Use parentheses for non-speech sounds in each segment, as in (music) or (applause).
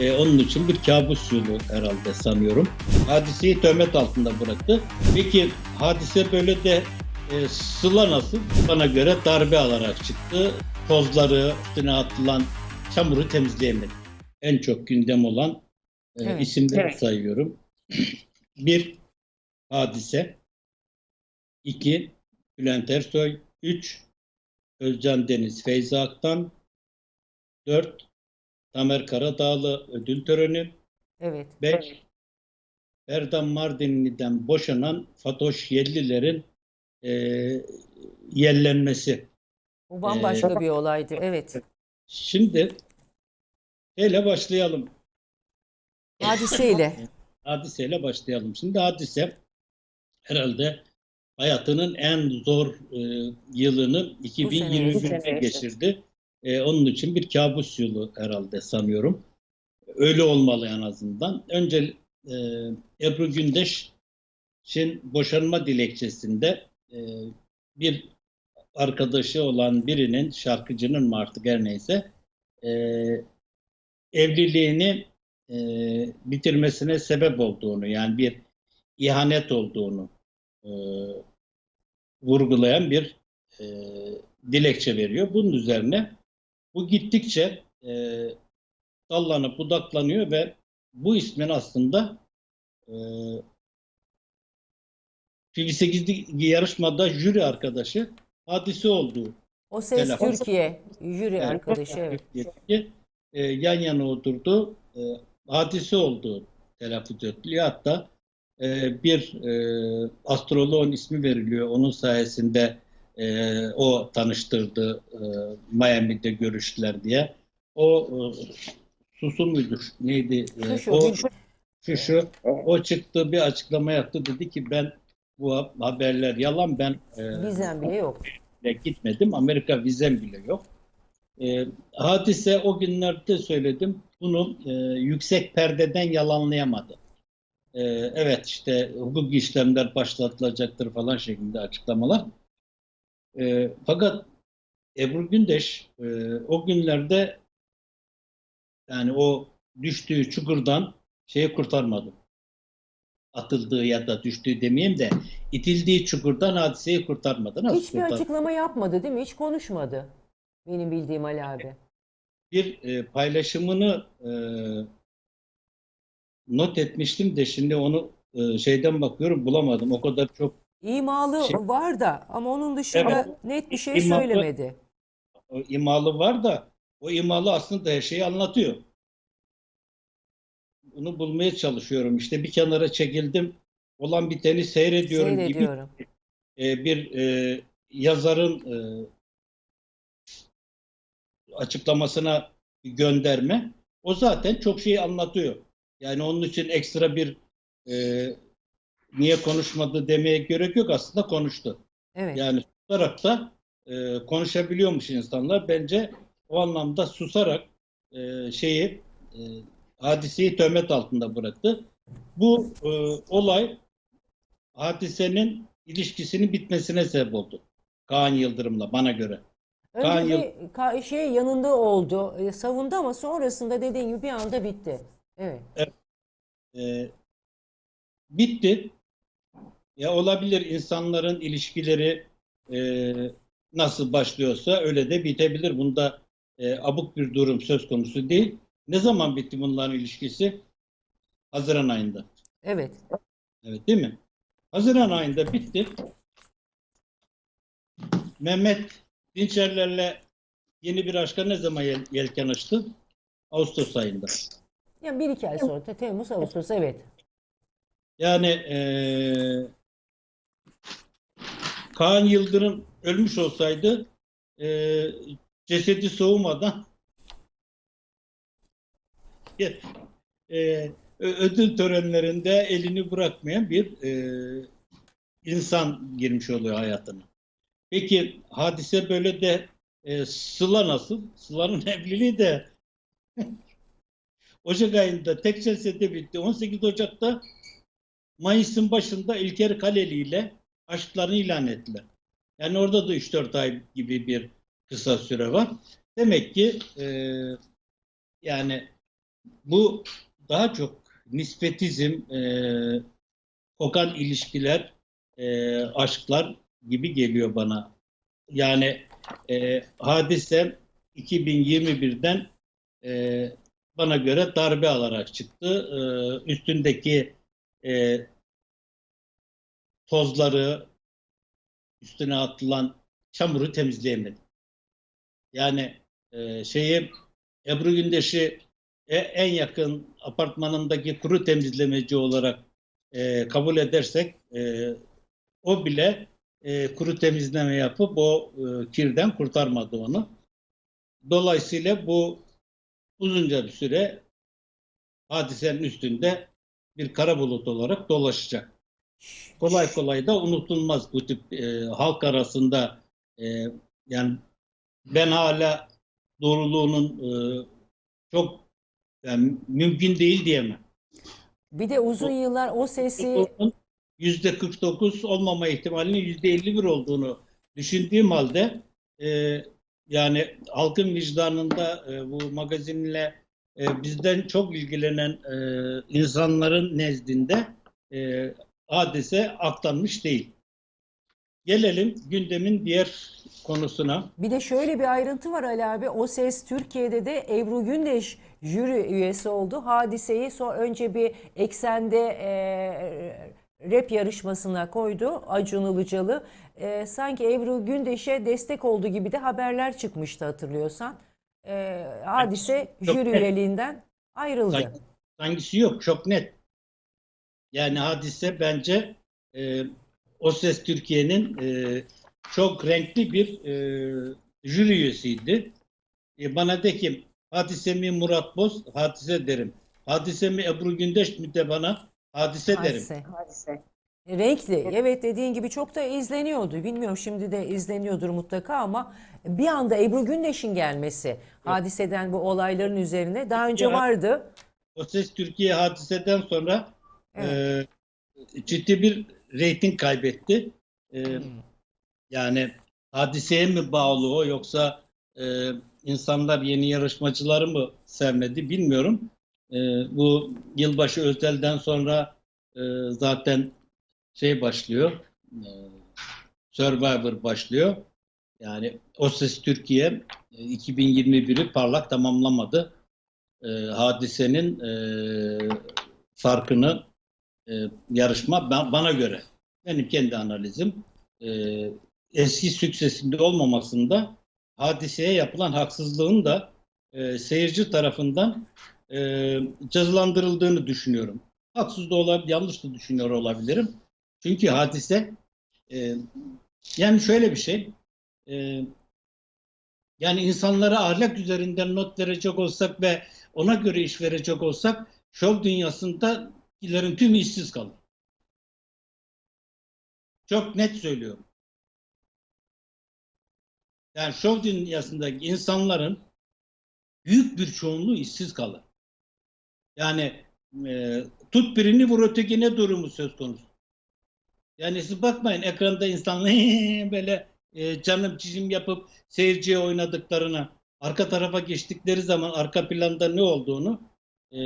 E, onun için bir kabus yolu herhalde sanıyorum. Hadiseyi töhmet altında bıraktı. Peki hadise böyle de e, Sıla nasıl? Bana göre darbe alarak çıktı. Tozları, üstüne atılan çamuru temizleyemedi. En çok gündem olan e, Evet. isimleri Evet. sayıyorum. (clears throat) bir, hadise. iki, Bülent Ersoy. Üç, Özcan Deniz Feyza Aktan. Dört, Tamer Karadağlı ödül töreni. Evet. 5. Erdem Mardinli'den boşanan Fatoş Yelliler'in e, yellenmesi. Bu bambaşka Ee, bir olaydı. Evet. Şimdi hele başlayalım. Hadiseyle. (laughs) Hadiseyle başlayalım. Şimdi hadise herhalde hayatının en zor e, yılını Bu 2021'de sene. geçirdi. E, onun için bir kabus yılı herhalde sanıyorum. Öyle olmalı en azından. Önce e, Ebru Gündeş'in boşanma dilekçesinde e, bir arkadaşı olan birinin, şarkıcının mı artık her neyse, e, evliliğini e, bitirmesine sebep olduğunu, yani bir ihanet olduğunu e, vurgulayan bir e, dilekçe veriyor. Bunun üzerine bu gittikçe e, dallanıp budaklanıyor ve bu ismin aslında e, TV8'li yarışmada jüri arkadaşı hadise olduğu O Ses Telefon. Türkiye jüri Evet. arkadaşı. Evet. Türkiye'deki, e, yan yana oturdu. E, hadise olduğu telaffuz ediliyor. Hatta e, bir e, astroloğun ismi veriliyor. Onun sayesinde e, o tanıştırdı. E, Miami'de görüştüler diye. O e, Susun müdür? Neydi? E, Şu o, şu şu o çıktı bir açıklama yaptı dedi ki ben bu haberler yalan ben e, Bizden bile yok. gitmedim. Amerika vizem bile yok. E, hadise o günlerde söyledim. Bunu e, yüksek perdeden yalanlayamadı. E, evet işte hukuk işlemler başlatılacaktır falan şeklinde açıklamalar. E, fakat Ebru Gündeş e, o günlerde yani o düştüğü çukurdan şeyi kurtarmadı. Atıldığı ya da düştüğü demeyeyim de itildiği çukurdan hadiseyi kurtarmadı. Nasıl Hiçbir kurtardı? açıklama yapmadı değil mi? Hiç konuşmadı. Benim bildiğim Ali abi. bir e, paylaşımını e, not etmiştim de şimdi onu e, şeyden bakıyorum bulamadım. O kadar çok İmalı Şey- var da ama onun dışında Evet. net bir şey İmalı- söylemedi. imalı var da o imalı aslında her şeyi anlatıyor. Bunu bulmaya çalışıyorum. İşte bir kenara çekildim. Olan biteni seyrediyorum gibi Seyrediyorum. e, bir e, yazarın e, açıklamasına gönderme. O zaten çok şey anlatıyor. Yani onun için ekstra bir e, niye konuşmadı demeye gerek yok. Aslında konuştu. Evet. Yani susarak da e, konuşabiliyormuş insanlar. Bence o anlamda susarak e, şeyi e, hadiseyi töhmet altında bıraktı. Bu e, olay hadisenin ilişkisinin bitmesine sebep oldu. Kaan Yıldırım'la bana göre. Kaan Önce Yıl- bir ka- şey yanında oldu, e, savundu ama sonrasında dediğin gibi bir anda bitti. Evet. E, bitti. Ya olabilir insanların ilişkileri e, nasıl başlıyorsa öyle de bitebilir. Bunda e, abuk bir durum söz konusu değil. Ne zaman bitti bunların ilişkisi? Haziran ayında. Evet. Evet değil mi? Haziran ayında bitti. Mehmet Dinçerlerle yeni bir aşka ne zaman yel- yelken açtı? Ağustos ayında. Yani bir iki ay sonra Te- Temmuz, Ağustos evet. Yani eee Kaan Yıldırım ölmüş olsaydı eee, cesedi soğumadan (laughs) ö- ödül törenlerinde elini bırakmayan bir eee, insan girmiş oluyor hayatına. Peki hadise böyle de eee, Sıla nasıl? Sıla'nın (laughs) evliliği de (laughs) Ocak ayında tek celsede bitti. 18 Ocak'ta Mayıs'ın başında İlker Kaleli ile aşklarını ilan ettiler. Yani orada da 3-4 ay gibi bir kısa süre var. Demek ki e, yani bu daha çok nispetizm, e, kokan ilişkiler, e, aşklar gibi geliyor bana. Yani e, hadise 2021'den e, bana göre darbe alarak çıktı. E, üstündeki e, tozları, üstüne atılan çamuru temizleyemedi. Yani e, şeyi Ebru Gündeş'i e- en yakın apartmanındaki kuru temizlemeci olarak e, kabul edersek e, o bile e, kuru temizleme yapıp o e, kirden kurtarmadı onu. Dolayısıyla bu uzunca bir süre hadisenin üstünde bir kara bulut olarak dolaşacak. Kolay kolay da unutulmaz bu tip e, halk arasında e, yani ben hala doğruluğunun e, çok yani mümkün değil diyemem. Bir de uzun yıllar o sesi yüzde 49 olmama ihtimalinin yüzde 51 olduğunu düşündüğüm halde e, yani halkın vicdanında e, bu magazinle e, bizden çok ilgilenen e, insanların nezdinde e, hadise aktanmış değil. Gelelim gündemin diğer konusuna. Bir de şöyle bir ayrıntı var Ali abi. O ses Türkiye'de de Ebru Gündeş jüri üyesi oldu. Hadiseyi sonra önce bir eksende e, rap yarışmasına koydu Acun Ilıcalı. E, sanki Ebru Gündeş'e destek olduğu gibi de haberler çıkmıştı hatırlıyorsan. E, hadise Çok jüri net. üyeliğinden ayrıldı. Hangisi yok çok net. Yani hadise bence e, O Ses Türkiye'nin e, çok renkli bir e, jüri üyesiydi. E, bana de ki hadise mi Murat Boz? Hadise derim. Hadise mi Ebru Gündeş mi de bana hadise derim. Hadise. Renkli. Evet dediğin gibi çok da izleniyordu. Bilmiyorum şimdi de izleniyordur mutlaka ama bir anda Ebru Gündeş'in gelmesi hadiseden bu olayların üzerine daha önce vardı. O Ses Türkiye hadiseden sonra e, ciddi bir reyting kaybetti. E, Yani hadiseye mi bağlı o yoksa e, insanlar yeni yarışmacıları mı sevmedi bilmiyorum. E, bu yılbaşı özelden sonra e, zaten şey başlıyor. E, Survivor başlıyor. Yani O Ses Türkiye e, 2021'i parlak tamamlamadı. E, hadisenin e, farkını e, yarışma ben- bana göre benim kendi analizim e, eski süksesinde olmamasında hadiseye yapılan haksızlığın da e, seyirci tarafından e, cezalandırıldığını düşünüyorum. Haksız da olabilir, yanlış da düşünüyor olabilirim. Çünkü hadise e, yani şöyle bir şey e, yani insanlara ahlak üzerinden not verecek olsak ve ona göre iş verecek olsak şov dünyasında ilerin tümü işsiz kalır. Çok net söylüyorum. Yani şov dünyasındaki insanların büyük bir çoğunluğu işsiz kalır. Yani e, tut birini vur ötekine durumu söz konusu. Yani siz bakmayın ekranda insanlar (laughs) böyle e, canım çizim yapıp seyirciye oynadıklarına arka tarafa geçtikleri zaman arka planda ne olduğunu e,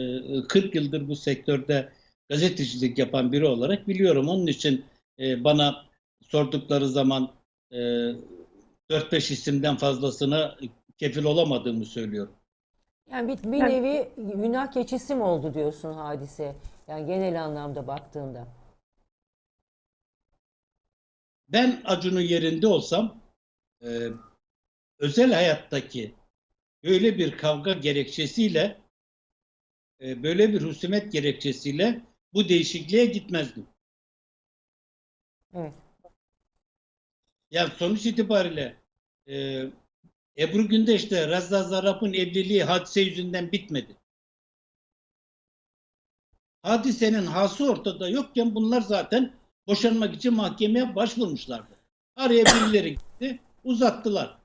40 yıldır bu sektörde gazetecilik yapan biri olarak biliyorum. Onun için e, bana sordukları zaman e, 4-5 isimden fazlasına kefil olamadığımı söylüyorum. Yani bir, bir nevi günah keçisi mi oldu diyorsun hadise? Yani genel anlamda baktığında. Ben Acun'un yerinde olsam e, özel hayattaki böyle bir kavga gerekçesiyle e, böyle bir husumet gerekçesiyle bu değişikliğe gitmezdim. Evet. Yani sonuç itibariyle e, Ebru Gündeş'le Razza Zarrab'ın evliliği hadise yüzünden bitmedi. Hadisenin hası ortada yokken bunlar zaten boşanmak için mahkemeye başvurmuşlardı. Araya birileri gitti, uzattılar.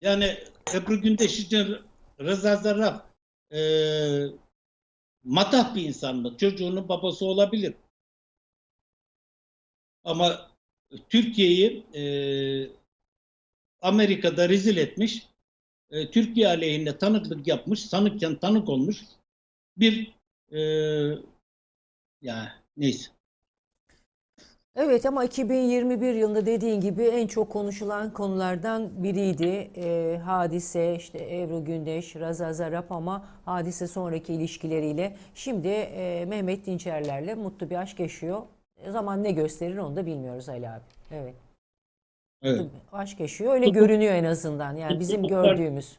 Yani Ebru Gündeş için Rıza Zarrab e, matah bir insan mı? Çocuğunun babası olabilir. Ama Türkiye'yi e, Amerika'da rezil etmiş e, Türkiye aleyhine tanıklık yapmış, sanıkken tanık olmuş bir e, ya neyse. Evet ama 2021 yılında dediğin gibi en çok konuşulan konulardan biriydi. Ee, hadise, işte Ebru Gündeş, Raza Zarap ama hadise sonraki ilişkileriyle şimdi e, Mehmet Dinçerler'le mutlu bir aşk yaşıyor. E, zaman ne gösterir onu da bilmiyoruz Ali abi. Evet. Evet. Aşk yaşıyor. Öyle görünüyor en azından. Yani bizim gördüğümüz.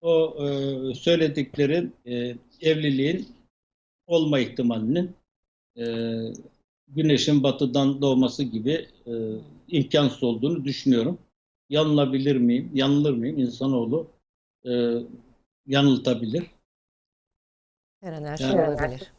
O e, söylediklerin e, evliliğin olma ihtimalinin e, güneşin batıdan doğması gibi e, imkansız olduğunu düşünüyorum. Yanılabilir miyim? Yanılır mıyım? İnsanoğlu e, yanıltabilir. Her an her şey Yani- olabilir.